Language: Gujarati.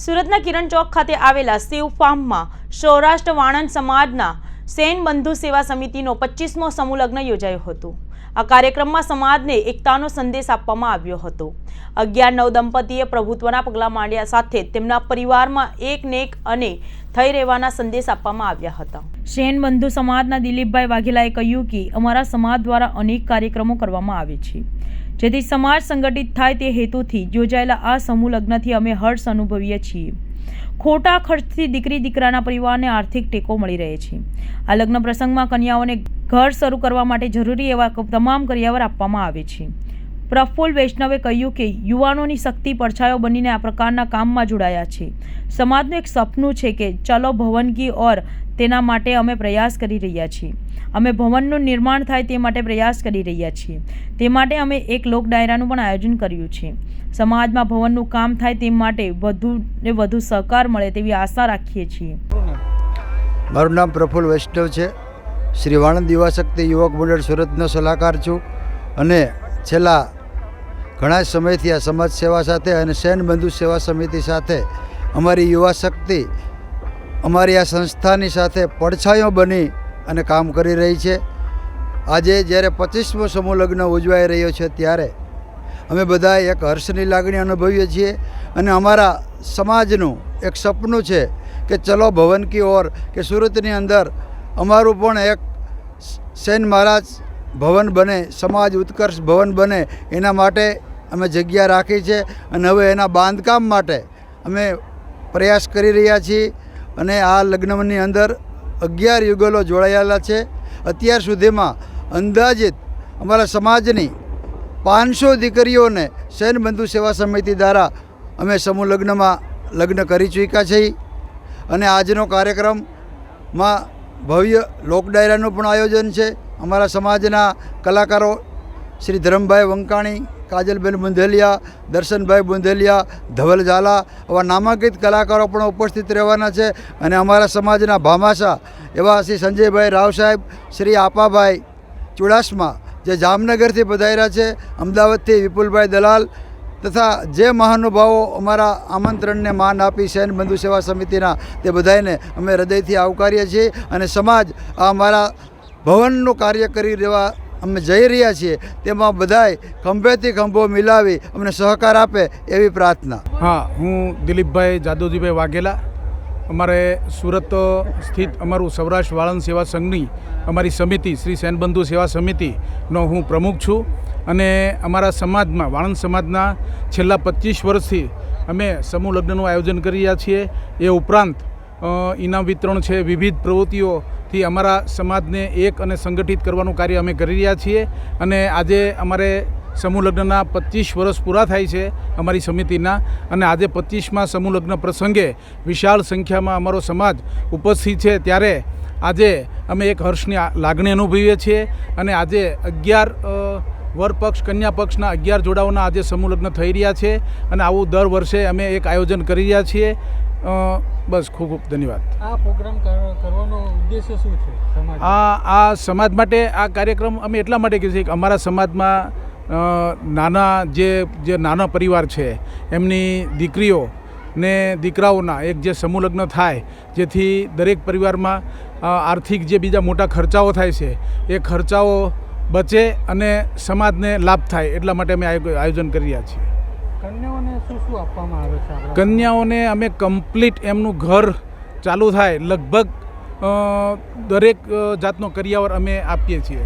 સુરતના કિરણ ચોક ખાતે આવેલા શિવ ફાર્મમાં સૌરાષ્ટ્ર વાણંદ સમાજના સેન બંધુ સેવા સમિતિનો પચીસમો સમૂહલગ્ન યોજાયો હતો. આ કાર્યક્રમમાં સમાજને એકતાનો સંદેશ આપવામાં આવ્યો હતો. અગિયાર નવ દંપતીએ પ્રભુત્વના પગલાં માંડ્યા સાથે તેમના પરિવારમાં એક નેક અને થઈ રહેવાના સંદેશ આપવામાં આવ્યા હતા. સેન બંધુ સમાજના દિલીપભાઈ વાઘેલાએ કહ્યું કે, અમારા સમાજ દ્વારા અનેક કાર્યક્રમો કરવામાં આવે છે. જેથી સમાજ સંગઠિત થાય તે હેતુથી યોજાયેલા આ સમૂહ લગ્નથી અમે હર્ષ અનુભવીએ છીએ. ખોટા ખર્ચથી દીકરી, દીકરાના પરિવારને આર્થિક ટેકો મળી રહે છે. આ લગ્ન પ્રસંગમાં કન્યાઓને ઘર શરૂ કરવા માટે જરૂરી એવા તમામ કરિયાવર આપવામાં આવે છે. પ્રફુલ્લ વૈષ્ણવે કહ્યું કે યુવાનોની શક્તિ પડછાયો બનીને આ પ્રકારના કામમાં જોડાયા છે. સમાજનું એક સપનું છે કે ચલો ભવન કી ઓર તેના માટે અમે પ્રયાસ કરી રહ્યા છીએ. અમે ભવનનું નિર્માણ થાય તે માટે પ્રયાસ કરી રહ્યા છીએ. તે માટે અમે એક લોક ડાયરાનું પણ આયોજન કર્યું છે. સમાજમાં ભવનનું કામ થાય તે માટે વધુ ને વધુ સહકાર મળે તેવી આશા રાખીએ છીએ. મારું નામ પ્રફુલ્લ વૈષ્ણવ છે. શ્રી વાણંદ યુવાશક્તિ યુવક મંડળ સુરતનો સલાહકાર છું અને છેલ્લા ઘણા સમયથી આ સમાજ સેવા સાથે અને સૈન બંધુ સેવા સમિતિ સાથે અમારી યુવા શક્તિ, અમારી આ સંસ્થાની સાથે પડછાયો બની અને કામ કરી રહી છે. આજે જ્યારે પચીસમો સમૂહ લગ્ન ઉજવાઈ રહ્યો છે ત્યારે અમે બધા એક હર્ષની લાગણી અનુભવીએ છીએ અને અમારા સમાજનું એક સપનું છે કે ચલો ભવન કી ઓર, કે સુરતની અંદર અમારું પણ એક સેન મહારાજ ભવન બને, સમાજ ઉત્કર્ષ ભવન બને એના માટે અમે જગ્યા રાખી છે અને હવે એના બાંધકામ માટે અમે પ્રયાસ કરી રહ્યા છીએ અને આ લગ્નની અંદર અગિયાર યુગલો જોડાયેલા છે. અત્યાર સુધીમાં અંદાજિત અમારા સમાજની પાંચસો દીકરીઓને સૈન બંધુ સેવા સમિતિ દ્વારા અમે સમૂહ લગ્નમાં લગ્ન કરી ચૂક્યા છીએ અને આજનો કાર્યક્રમમાં ભવ્ય લોક ડાયરાનું પણ આયોજન છે. અમારા સમાજના કલાકારો શ્રી ધરમભાઈ વંકાણી કાજલબેન બુંધેલિયા દર્શનભાઈ બુંધેલિયા ધવલ ઝાલા આવા નામાંકિત કલાકારો પણ ઉપસ્થિત રહેવાના છે અને અમારા સમાજના ભામાશા એવા શ્રી સંજયભાઈ રાવ સાહેબ, શ્રી આપાભાઈ ચુડાસમા જે જામનગરથી પધાર્યા છે, અમદાવાદથી વિપુલભાઈ દલાલ તથા જે મહાનુભાવો અમારા આમંત્રણને માન આપી સૈન બંધુ સેવા સમિતિના તે બધાને અમે હૃદયથી આવકારીએ છીએ અને સમાજ આ અમારા ભવનનું કાર્ય કરી રહેવા અમે જઈ રહ્યા છીએ તેમાં બધાય ખંભેથી ખંભો મિલાવી અમને સહકાર આપે એવી પ્રાર્થના. હા, હું દિલીપભાઈ જાદવજીભાઈ વાઘેલા. અમારે સુરત સ્થિત અમારું સૌરાષ્ટ્ર વાળંદ સેવા સંઘની અમારી સમિતિ, શ્રી સેનબંધુ સેવા સમિતિનો હું પ્રમુખ છું. અને અમારા સમાજમાં, વાળંદ સમાજના છેલ્લા પચીસ વર્ષથી અમે સમૂહ લગ્નનું આયોજન કરી રહ્યા છીએ. એ ઉપરાંત ઇનામ વિતરણ છે, વિવિધ પ્રવૃત્તિઓથી અમારા સમાજને એક અને સંગઠિત કરવાનું કાર્ય અમે કરી રહ્યા છીએ અને આજે અમારે સમૂહ લગ્નના પચીસ વર્ષ પૂરા થાય છે અમારી સમિતિના અને આજે પચીસમાં સમૂહ લગ્ન પ્રસંગે વિશાળ સંખ્યામાં અમારો સમાજ ઉપસ્થિત છે ત્યારે આજે અમે એક હર્ષની લાગણી અનુભવીએ છીએ અને આજે અગિયાર વર પક્ષ કન્યા પક્ષના અગિયાર જોડાઓના આજે સમૂહ લગ્ન થઈ રહ્યા છે અને આવું દર વર્ષે અમે એક આયોજન કરી રહ્યા છીએ. બસ ખૂબ ખૂબ ધન્યવાદ. આ પ્રોગ્રામ કરવાનો ઉદ્દેશ્ય શું છે આ આ સમાજ માટે આ કાર્યક્રમ અમે એટલા માટે કહીએ છીએ કે અમારા સમાજમાં નાના જે જે નાના પરિવાર છે એમની દીકરીઓ ને દીકરાઓના એક જે સમૂહ લગ્ન થાય જેથી દરેક પરિવારમાં આર્થિક જે બીજા મોટા ખર્ચાઓ થાય છે એ ખર્ચાઓ બચે અને સમાજને લાભ થાય એટલા માટે અમે આયો- આયોજન કરી રહ્યા છીએ. કન્યાઓને અમે કમ્પ્લીટ એમનું ઘર ચાલુ થાય. લગભગ દરેક જાતનો કરિયાવર અમે આપીએ છીએ.